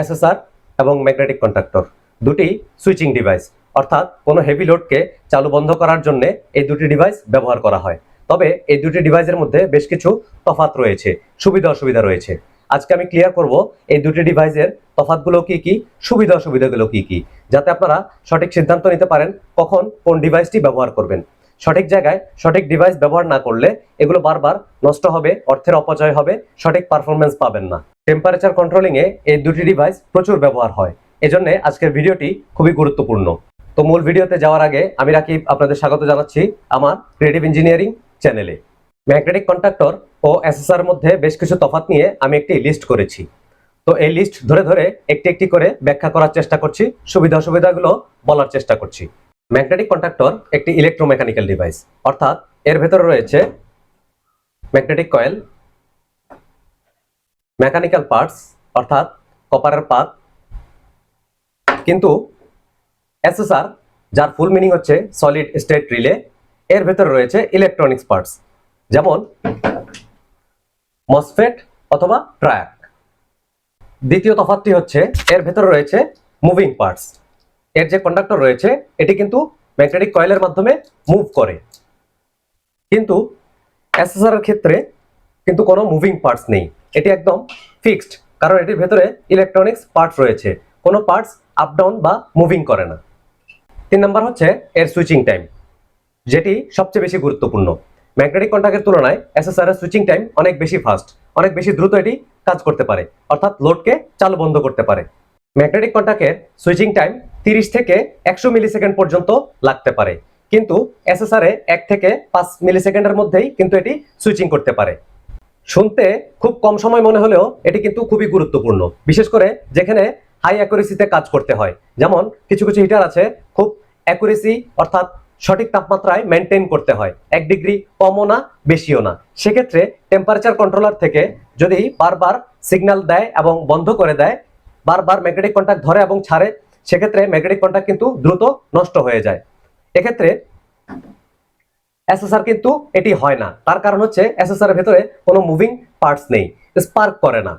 SSR এবং magnetic contractor. দুটি switching device অর্থাৎ কোনো হেভি লোডকে চালু বন্ধ করার জন্য এই দুটি ডিভাইস ব্যবহার করা হয়। তবে এই দুটি ডিভাইসের মধ্যে বেশ কিছু তফাত রয়েছে, সুবিধা অসুবিধা রয়েছে। আজকে আমি ক্লিয়ার করব এই দুটি ডিভাইসের তফাতগুলো কি কি, সুবিধা অসুবিধাগুলো কি কি, যাতে আপনারা সঠিক সিদ্ধান্ত নিতে পারেন কখন কোন ডিভাইসটি ব্যবহার করবেন। সঠিক জায়গায় সঠিক ডিভাইস ব্যবহার না করলে এগুলো বারবার নষ্ট হবে, অর্থের অপচয় হবে, সঠিক পারফরমেন্স পাবেন না। টেম্পারেচার কন্ট্রোলিং এ এই দুটি ডিভাইস প্রচুর ব্যবহার হয়। এজন্য আজকের ভিডিওটি খুবই গুরুত্বপূর্ণ। তো মূল ভিডিওতে যাওয়ার আগে আমি রাকিব আপনাদের স্বাগত জানাচ্ছি আমার ক্রিয়েটিভ ইঞ্জিনিয়ারিং চ্যানেলে ম্যাগনেটিক কন্ট্রাক্টর ও এসএসআর মধ্যে বেশ কিছু তফাৎ নিয়ে আমি একটি লিস্ট করেছি। তো এই লিস্ট ধরে ধরে একটি একটি করে ব্যাখ্যা করার চেষ্টা করছি, সুবিধা অসুবিধাগুলো বলার চেষ্টা করছি। ম্যাগনেটিক কন্ট্রাক্টর একটি ইলেকট্রোমেকানিক্যাল ডিভাইস অর্থাৎ এর ভেতরে রয়েছে ম্যাগনেটিক কয়েল মেকানিক্যাল পার্টস অর্থাৎ কপারের পাত কিন্তু এসএসআর যার ফুল মিনিং হচ্ছে সলিড স্টেট রিলে এর ভেতরে রয়েছে ইলেকট্রনিক্স পার্টস যেমন মসফেট অথবা ট্র্যাক দ্বিতীয় তফাৎটি হচ্ছে এর ভেতরে রয়েছে মুভিং পার্টস এর যে কন্ডাক্টর রয়েছে, এটি কিন্তু ম্যাগনেটিক কয়েলের মাধ্যমে মুভ করে। কিন্তু এসএসআর ক্ষেত্রে কিন্তু কোনো মুভিং পার্টস নেই। এটি একদম ফিক্সড কারণ এটির ভেতরে ইলেকট্রনিক্স পার্টস রয়েছে। কোনো পার্টস আপ ডাউন বা মুভিং করে না। তিন নম্বর হচ্ছে এর সুইচিং টাইম যেটি সবচেয়ে বেশি গুরুত্বপূর্ণ। ম্যাগনেটিক কন্ট্যাক্টের তুলনায় এসএসআর এর সুইচিং টাইম অনেক বেশি ফাস্ট অনেক বেশি দ্রুত এটি কাজ করতে পারে, অর্থাৎ লোডকে চালু বন্ধ করতে পারে। ম্যাগনেটিক কন্ট্যাক্টের সুইচিং টাইম তিরিশ থেকে একশো মিলি সেকেন্ড পর্যন্ত লাগতে পারে, কিন্তু এসএসআর এ এক থেকে পাঁচ মিলি সেকেন্ডের মধ্যেই কিন্তু এটি সুইচিং করতে পারে। শুনতে খুব কম সময় মনে হলেও এটি কিন্তু খুবই গুরুত্বপূর্ণ। বিশেষ করে যেখানে হাই অ্যাকুরেসিতে কাজ করতে হয়। যেমন কিছু কিছু হিটার আছে, খুব অ্যাকুরেসি অর্থাৎ সঠিক তাপমাত্রায় মেনটেন করতে হয়। এক ডিগ্রি কমও না, বেশিও না। সেক্ষেত্রে টেম্পারেচার কন্ট্রোলার থেকে যদি বারবার সিগন্যাল দেয় এবং বন্ধ করে দেয়, বারবার ম্যাগনেটিক কন্ট্যাক্ট ধরে এবং ছাড়ে, সেক্ষেত্রে ম্যাগনেটিক কন্ট্যাক্ট কিন্তু দ্রুত নষ্ট হয়ে যায়। এক্ষেত্রে এসএসআর কিন্তু এটি হয় না। তার কারণ হচ্ছে এসএসআর এর ভেতরে কোনো মুভিং পার্টস নেই স্পার্ক করে না।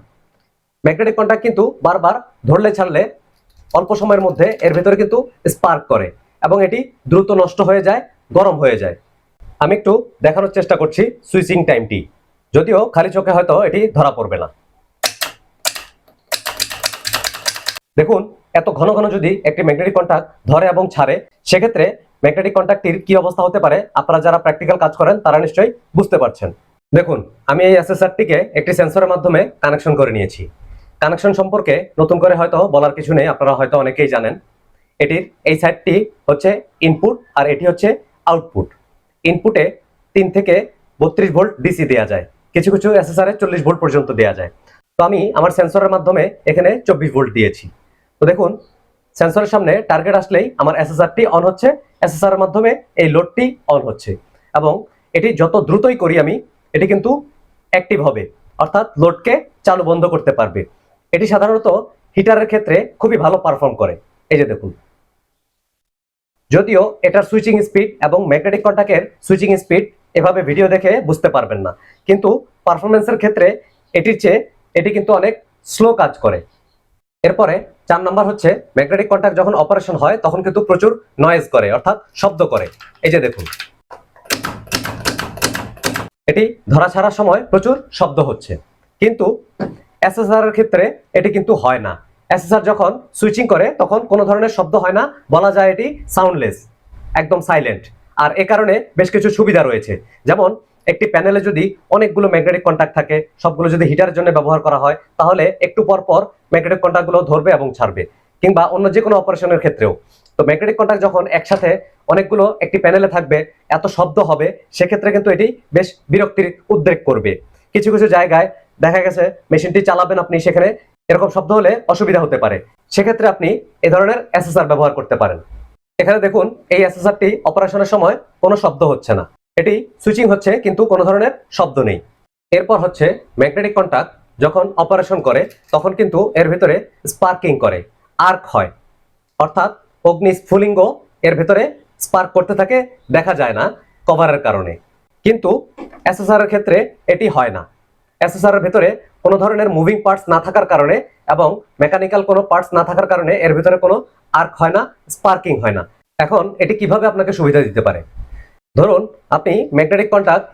ম্যাগনেটিক কন্ট্যাক্ট কিন্তু বারবার ধরলে ছাড়লে অল্প সময়ের মধ্যে এর ভেতরে কিন্তু স্পার্ক করে এবং এটি দ্রুত নষ্ট হয়ে যায়, গরম হয়ে যায়। আমি একটু দেখানোর চেষ্টা করছি সুইচিং টাইমটি যদিও খালি চোখে হয়তো এটি ধরা পড়বে না। দেখুন, এত ঘন ঘন যদি একটি ম্যাগনেটিক কন্ট্যাক্ট ধরে এবং ছাড়ে, সেক্ষেত্রে ম্যাগনেটিক কন্ট্যাক্টটির কি অবস্থা হতে পারে? আপনারা যারা প্র্যাকটিক্যাল কাজ করেন, তারা নিশ্চয়ই বুঝতে পারছেন। দেখুন, আমি এই এসএসআরটিকে একটি সেন্সরের মাধ্যমে কানেকশন করে নিয়েছি। কানেকশন সম্পর্কে নতুন করে হয়তো বলার কিছু নেই, আপনারা হয়তো অনেকেই জানেন। এটির এই সাইডটি হচ্ছে ইনপুট আর এটি হচ্ছে আউটপুট ইনপুটে তিন থেকে বত্রিশ ভোল্ট ডিসি দেওয়া যায়। কিছু কিছু এ চল্লিশ ভোল্ট পর্যন্ত দেওয়া যায়। তো আমি আমার সেন্সরের মাধ্যমে এখানে চব্বিশ ভোল্ট দিয়েছি। তো দেখুন সেন্সরের সামনে টার্গেট আসলেই আমার এসএসআরটি অন হচ্ছে। এসএসআর এর মাধ্যমে এই লোডটি অন হচ্ছে। এবং এটি যত দ্রুতই করি আমি, এটি কিন্তু অ্যাক্টিভ হবে। অর্থাৎ লোডকে চালু বন্ধ করতে পারবে। এটি সাধারণত হিটারের ক্ষেত্রে খুবই ভালো পারফর্ম করে। এই যে দেখুন। যদিও এটার সুইচিং স্পিড এবং ম্যাগনেটিক কন্ট্যাক্টের সুইচিং স্পিড এভাবে ভিডিও দেখে বুঝতে পারবেন না। কিন্তু পারফরমেন্সের ক্ষেত্রে এটির চেয়ে এটি কিন্তু অনেক স্লো কাজ করে। এরপরে চার নম্বর হচ্ছে ম্যাগনেটিক কন্ট্যাক্ট যখন অপারেশন হয়, তখন কিন্তু প্রচুর নয়েজ করে, অর্থাৎ শব্দ করে। এই যে দেখুন। এটি ধরা ছাড়ার সময় প্রচুর শব্দ হচ্ছে। কিন্তু এসএসআর এর ক্ষেত্রে এটি কিন্তু হয় না। এসএসআর যখন সুইচিং করে, তখন কোনো ধরনের শব্দ হয় না। বলা যায় এটি সাউন্ডলেস একদম সাইলেন্ট আর এ কারণে বেশ কিছু সুবিধা রয়েছে। যেমন একটি প্যানেলে যদি অনেকগুলো ম্যাগনেটিক কন্ট্যাক্ট থাকে, সবগুলো যদি হিটারের জন্য ব্যবহার করা হয়, তাহলে একটু পর পর ম্যাগনেটিক কন্ট্যাক্টগুলো ধরবে এবং ছাড়বে, কিংবা অন্য যে কোনো অপারেশনের ক্ষেত্রেও। তো ম্যাগনেটিক কন্ট্যাক্ট যখন একসাথে অনেকগুলো একটি প্যানেলে থাকবে, এত শব্দ হবে, সেক্ষেত্রে কিন্তু এটি বেশ বিরক্তির উদ্রেক করবে। কিছু কিছু জায়গায় দেখা গেছে, মেশিনটি চালাবেন আপনি, সেখানে এরকম শব্দ হলে অসুবিধা হতে পারে। সেক্ষেত্রে আপনি এ ধরনের এসএসআর ব্যবহার করতে পারেন। এখানে দেখুন, এই এসএসআরটি অপারেশনের সময় কোনো শব্দ হচ্ছে না। এটি সুইচিং হচ্ছে, কিন্তু কোনো ধরনের শব্দ নেই। এরপর হচ্ছে ম্যাগনেটিক কন্ট্যাক্ট যখন অপারেশন করে, তখন কিন্তু এর ভিতরে স্পার্কিং করে আর্ক হয়। অর্থাৎ অগ্নি স্ফুলিঙ্গ এর ভেতরে স্পার্ক করতে থাকে, দেখা যায় না কভারের কারণে। কিন্তু এর ক্ষেত্রে এটি হয় না। এর ভেতরে কোনো ধরনের মুভিং পার্টস না থাকার কারণে এবং মেকানিক্যাল কোনো পার্টস না থাকার কারণে এর ভিতরে কোনো আর্ক হয় না স্পার্কিং হয় না। এখন এটি কীভাবে আপনাকে সুবিধা দিতে পারে? ধরুন, আপনি ম্যাগনেটিক কন্ট্যাক্ট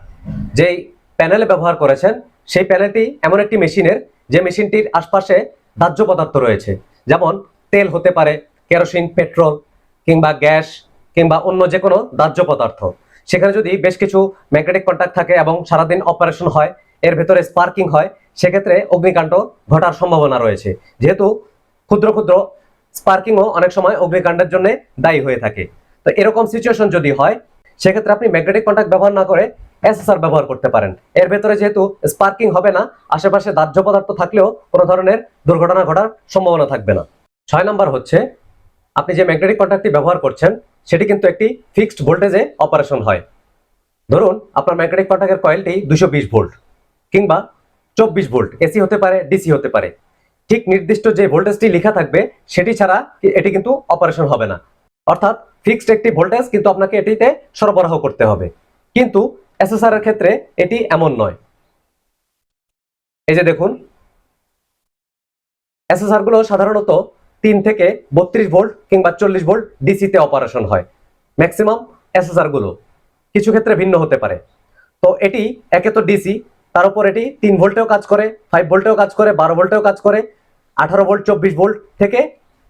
যেই প্যানেলে ব্যবহার করেছেন, সেই প্যানেলটি এমন একটি মেশিনের, যে মেশিনটির আশপাশে দাহ্য পদার্থ রয়েছে। যেমন, তেল হতে পারে, কেরোসিন, পেট্রোল, কিংবা গ্যাস, কিংবা অন্য যে কোনো দাহ্য পদার্থ। সেখানে যদি বেশ কিছু ম্যাগনেটিক কন্ট্যাক্ট থাকে এবং সারাদিন অপারেশন হয়, এর ভেতরে স্পার্কিং হয়, সেক্ষেত্রে অগ্নিকাণ্ড ঘটার সম্ভাবনা রয়েছে। যেহেতু ক্ষুদ্র ক্ষুদ্র স্পার্কিংও অনেক সময় অগ্নিকাণ্ডের জন্য দায়ী হয়ে থাকে। তো এরকম সিচুয়েশন যদি হয় সেক্ষেত্রে আপনি ম্যাগনেটিক কন্ট্যাক্ট ব্যবহার না করে এসএসআর ব্যবহার করতে পারেন। এর ভেতরে যেহেতু স্পার্কিং হবে না, আশেপাশে দাহ্য পদার্থ থাকলেও কোনো ধরনের দুর্ঘটনা ঘটার সম্ভাবনা থাকবে না। ছয় নম্বর হচ্ছে, আপনি যে ম্যাগনেটিক কন্ট্যাক্টটি ব্যবহার করছেন, সেটি কিন্তু একটি ফিক্সড ভোল্টেজে অপারেশন হয়। ধরুন, আপনার ম্যাগনেটিক কন্ট্যাক্টের কয়েলটি দুশো বিশ ভোল্ট কিংবা চব্বিশ ভোল্ট, এসি হতে পারে, ডিসি হতে পারে। ঠিক নির্দিষ্ট যে ভোল্টেজটি লেখা থাকবে, সেটি ছাড়া এটি কিন্তু অপারেশন হবে না। অর্থাৎ ফিক্সড একটি ভোল্টেজ কিন্তু আপনাকে এটিতে সরবরাহ করতে হবে। কিন্তু এসএসআর এর ক্ষেত্রে এটি এমন নয়। এই যে দেখুন এসএসআরগুলো সাধারণত তিন থেকে বত্রিশ ভোল্ট কিংবা চল্লিশ ভোল্ট ডিসিতে অপারেশন হয়। ম্যাক্সিমাম এসএসআরগুলো কিছু ক্ষেত্রে ভিন্ন হতে পারে। তো এটি একে তো ডিসি তার উপর এটি তিন ভোল্টেও কাজ করে ফাইভ ভোল্টেও কাজ করে, বারো ভোল্টেও কাজ করে, আঠারো ভোল্ট চব্বিশ ভোল্ট থেকে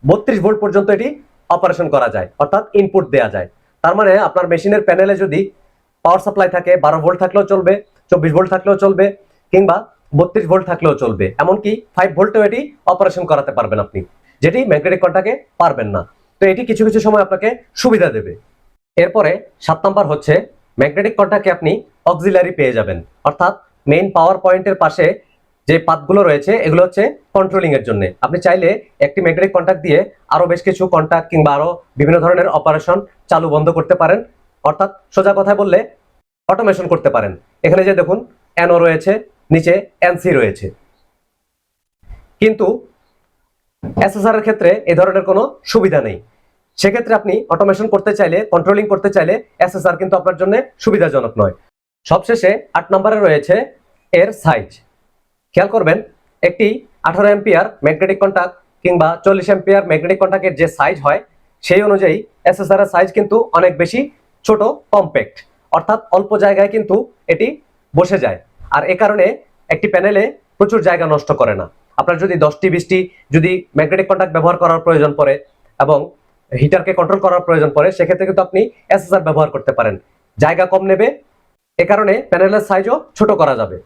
বত্রিশ ভোল্ট পর্যন্ত এটি অপারেশন করা যায়, অর্থাৎ ইনপুট দেওয়া যায়। তার মানে আপনার মেশিনের প্যানেলে যদি পাওয়ার সাপ্লাই থাকে, বারো ভোল্ট থাকলেও চলবে, চব্বিশ ভোল্ট থাকলেও চলবে, কিংবা বত্রিশ ভোল্ট থাকলেও চলবে। এমনকি ফাইভ ভোল্টেও এটি অপারেশন করাতে পারবেন আপনি। যেটি ম্যাগনেটিক কন্টাকে পারবেন না। তো এটি কিছু কিছু সময় আপনাকে সুবিধা দেবে। এরপরে সাত নাম্বার হচ্ছে ম্যাগনেটিক কন্টাকে আপনি অক্সিলারি পেয়ে যাবেন। অর্থাৎ মেইন পাওয়ার পয়েন্টের পাশে যে পাতগুলো রয়েছে, এগুলো হচ্ছে কন্ট্রোলিং এর জন্য। আপনি চাইলে একটি ম্যাগনেটিক কন্টাক্ট দিয়ে আরও বেশ কিছু কন্টাক্ট কিংবা আরও বিভিন্ন ধরনের অপারেশন চালু বন্ধ করতে পারেন। অর্থাৎ সোজা কথায় বললে অটোমেশন করতে পারেন। এখানে যে দেখুন এনও রয়েছে, নিচে এনসি রয়েছে। কিন্তু এসএসআর এর ক্ষেত্রে এ ধরনের কোনো সুবিধা নেই। সেক্ষেত্রে আপনি অটোমেশন করতে চাইলে কন্ট্রোলিং করতে চাইলে এসএসআর কিন্তু আপনার জন্য সুবিধাজনক নয়। সবশেষে আট নম্বরে রয়েছে এর সাইজ খেয়াল করবেন, একটি আঠারো এম্পিয়ার ম্যাগনেটিক কন্টাক্ট কিংবা চল্লিশ এম্পিয়ার ম্যাগনেটিক কন্টাক্টের যে সাইজ হয়, সেই অনুযায়ী এসএসআর এর সাইজ কিন্তু অনেক বেশি ছোট কম্প্যাক্ট অর্থাৎ অল্প জায়গায় কিন্তু এটি বসে যায়। আর এ কারণে একটি প্যানেলে প্রচুর জায়গা নষ্ট করে না। আপনার যদি দশটি, বিশটি যদি ম্যাগনেটিক কন্টাক্ট ব্যবহার করার প্রয়োজন পড়ে এবং হিটারকে কন্ট্রোল করার প্রয়োজন পড়ে, সেক্ষেত্রে কিন্তু আপনি এসএসআর ব্যবহার করতে পারেন। জায়গা কম নেবে, এ কারণে প্যানেলের সাইজও ছোট করা যাবে।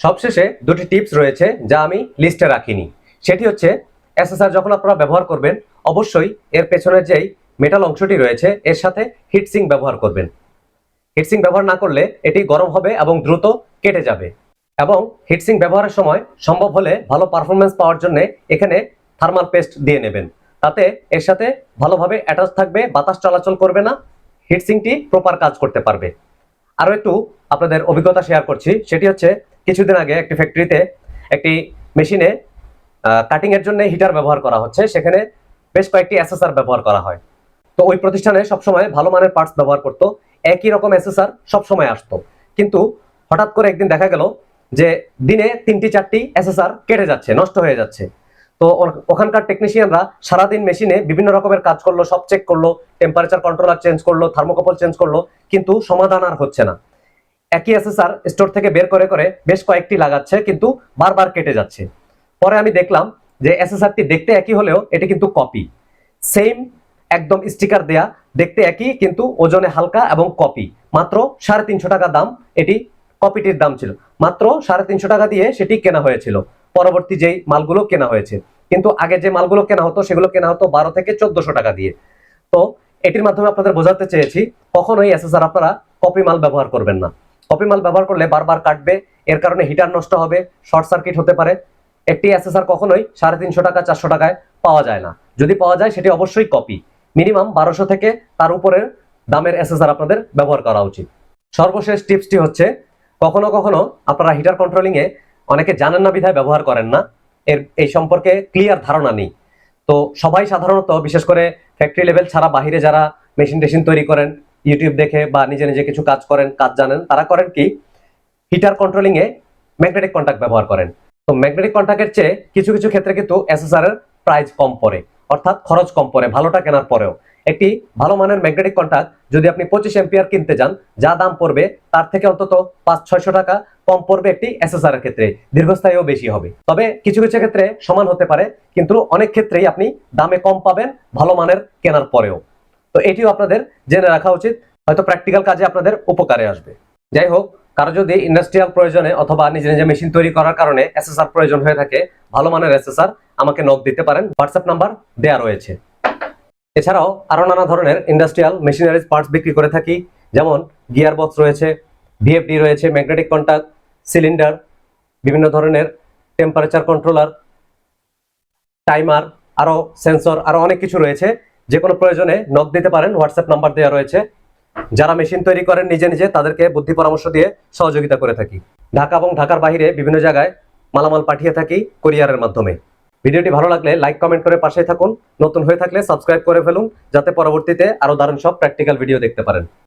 সবশেষে দুটি টিপস রয়েছে যা আমি লিস্টে রাখিনি। সেটি হচ্ছে, এসএসআর যখন আপনারা ব্যবহার করবেন, অবশ্যই এর পেছনের যেই মেটাল অংশটি রয়েছে, এর সাথে হিটসিং ব্যবহার করবেন। হিটসিং ব্যবহার না করলে এটি গরম হবে এবং দ্রুত কেটে যাবে। এবং হিটসিং ব্যবহারের সময় সম্ভব হলে ভালো পারফরমেন্স পাওয়ার জন্য এখানে থার্মাল পেস্ট দিয়ে নেবেন। তাতে এর সাথে ভালোভাবে অ্যাটাচ থাকবে, বাতাস চলাচল করবে না হিটসিংটি প্রপার কাজ করতে পারবে। আরও একটু আপনাদের অভিজ্ঞতা শেয়ার করছি, সেটি হচ্ছে কিছুদিন আগে একটি ফ্যাক্টরিতে একটি মেশিনে কাটিং এর জন্য হিটার ব্যবহার করা হচ্ছে। সেখানে বেশ কয়েকটি এসএসআর ব্যবহার করা হয়। তো ওই প্রতিষ্ঠানে সবসময় ভালো মানের পার্টস ব্যবহার করতো। একই রকম এসএসআর সবসময় আসতো। কিন্তু হঠাৎ করে একদিন দেখা গেল যে দিনে তিনটি, চারটি এসএসআর কেটে যাচ্ছে, নষ্ট হয়ে যাচ্ছে। তো ওখানকার টেকনিশিয়ানরা সারাদিন মেশিনে বিভিন্ন রকমের কাজ করল, সব চেক করল টেম্পারেচার কন্ট্রোলার চেঞ্জ করল থার্মোকপল চেঞ্জ করল, কিন্তু সমাধান আর হচ্ছে না। একই এসএসআর স্টোর থেকে বের করে করে বেশ কয়েকটি লাগাচ্ছে, কিন্তু বারবার কেটে যাচ্ছে। পরে আমি দেখলাম যে এসএসআরটি দেখতে একই হলেও এটি কিন্তু কপি সেম একদম স্টিকার দেয়া, দেখতে একই, কিন্তু ওজনে হালকা এবং কপি মাত্র সাড়ে তিনশো টাকা দাম এটি কপিটির দাম ছিল। মাত্র সাড়ে তিনশো টাকা দিয়ে সেটি কেনা হয়েছিল। পরবর্তী যেই মালগুলো কেনা হয়েছে। কিন্তু আগে যে মালগুলো কেনা হতো, সেগুলো কেনা হতো বারো থেকে চোদ্দশো টাকা দিয়ে। তো এটির মাধ্যমে আপনাদের বোঝাতে চেয়েছি, কখনোই এসএসআর আপনারা কপি মাল ব্যবহার করবেন না। কপি মাল ব্যবহার করলে বারবার কাটবে, এর কারণে হিটার নষ্ট হবে, শর্ট সার্কিট হতে পারে। একটি এসএসআর কখনোই সাড়ে তিনশো টাকা, চারশো টাকায় পাওয়া যায় না। যদি পাওয়া যায়, সেটি অবশ্যই কপি। মিনিমাম বারোশো থেকে তার উপরের দামের এসএসআর আপনাদের ব্যবহার করা উচিত। সর্বশেষ টিপসটি হচ্ছে, কখনো কখনো আপনারা হিটার কন্ট্রোলিংয়ে অনেকে জানেন না, বিধায় ব্যবহার করেন না। এর, এই সম্পর্কে ক্লিয়ার ধারণা নেই। তো সবাই সাধারণত, বিশেষ করে ফ্যাক্টরি লেভেল ছাড়া বাহিরে যারা মেশিন টেশিন তৈরি করেন ইউটিউব দেখে বা নিজে নিজে কিছু কাজ করেন, কাজ জানেন, তারা করেন কি? হিটার কন্ট্রোলিং এ ম্যাগনেটিক কন্ট্যাক্ট ব্যবহার করেন। তো ম্যাগনেটিক কন্ট্যাক্টের চেয়ে কিছু কিছু ক্ষেত্রে কিন্তু এসএসআর এর প্রাইস কম পড়ে, অর্থাৎ খরচ কম পড়ে, ভালোটা কেনার পরেও। একটি ভালো মানের ম্যাগনেটিক কন্ট্যাক্ট যদি আপনি পঁচিশ এম্পিয়ার কিনতে যান, যা দাম পড়বে, তার থেকে অন্তত পাঁচ, ছয়শো টাকা কম পড়বে একটি এসএসআর এর ক্ষেত্রে, দীর্ঘস্থায়ীও বেশি হবে। তবে কিছু কিছু ক্ষেত্রে সমান হতে পারে, কিন্তু অনেক ক্ষেত্রেই আপনি দামে কম পাবেন, ভালো মানের কেনার পরেও। তো এটিও আপনাদের জেনে রাখা উচিত। হয়তো প্র্যাকটিক্যাল কাজে আপনাদের উপকারে আসবে। যাই হোক, কারও যদি ইন্ডাস্ট্রিয়াল প্রয়োজনে অথবা নিজে নিজে মেশিন তৈরি করার কারণে এসএসআর প্রয়োজন হয়ে থাকে, ভালো মানের এসএসআর আমাকে নক দিতে পারেন। হোয়াটসঅ্যাপ নাম্বার দেয়া রয়েছে। এছাড়াও আরও নানা ধরনের ইন্ডাস্ট্রিয়াল মেশিনারিজ পার্টস বিক্রি করে থাকি। যেমন গিয়ার বক্স রয়েছে ভিএফডি রয়েছে ম্যাগনেটিক কন্ট্যাক্ট সিলিন্ডার বিভিন্ন ধরনের টেম্পারেচার কন্ট্রোলার টাইমার আরও সেন্সর আরও অনেক কিছু রয়েছে। যে কোনো প্রয়োজনে নক দিতে পারেন হোয়াটসঅ্যাপ নাম্বার দেওয়া রয়েছে। যারা মেশিন তৈরি করেন নিজে নিজে, তাদেরকে বুদ্ধি পরামর্শ দিয়ে সহযোগিতা করে থাকি। ঢাকা এবং ঢাকার বাহিরে বিভিন্ন জায়গায় মালামাল পাঠিয়ে থাকি কোরিয়ারের মাধ্যমে। ভিডিওটি ভালো লাগলে লাইক কমেন্ট করে পাশে থাকুন। নতুন হয়ে থাকলে সাবস্ক্রাইব করে ফেলুন, যাতে পরবর্তীতে আরও দারুণ সব প্র্যাকটিক্যাল ভিডিও দেখতে পারেন।